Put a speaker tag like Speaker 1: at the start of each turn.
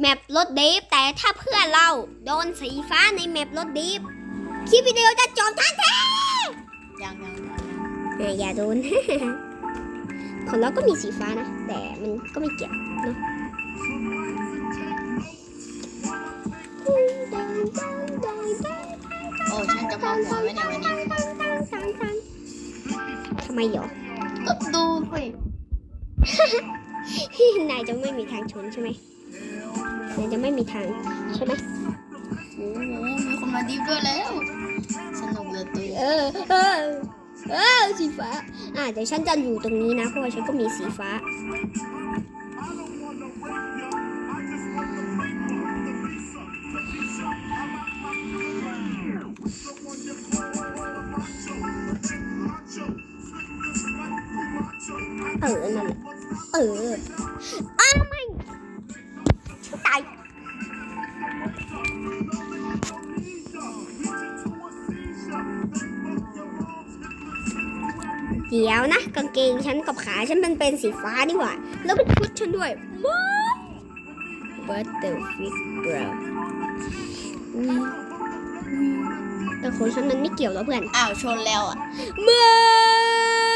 Speaker 1: แมปรถดิฟแต่ถ้าเพื่อนเราโดนสีฟ้าในแมปรถดิฟคลิปวิดีโอจะจบทันที
Speaker 2: ยังยังยัง
Speaker 1: เอ้ยอย่าโดน ของเราก็มีสีฟ้านะ แต่มันก็ไม่เกี่ยวเนาะ
Speaker 2: โอ้ฉันจะมองหัวไว้ในวันนี้
Speaker 1: ทำไมหรอ
Speaker 2: ก็ดูสิ
Speaker 1: นายจะไม่มีทางชนใช่ไหม นายจะไม่มีทางใช่ไหม
Speaker 2: โอ้โหมีคนมาดิฟด้วยแล้ว สนุกเหลยตัว
Speaker 1: เออเออเออสีฟ้า อ่าเดี๋ยวฉันจะอยู่ตรงนี้นะ เพราะว่าฉันก็มีสีฟ้าเออนั่นแหละเอออ้าวไม่ฉัน ตายเดี๋ยวนะกางเกงฉันกับขาฉันมันเป็นสีฟ้านี่หว่า แล้วเป็นชุดฉันด้วย What What the fuck bro อุ๊ยอุ๊ยแต่ของฉันมันไม่เกี่ยวแล้วเพื่อน
Speaker 2: อ้าวชนแล้วอะ
Speaker 1: ไม่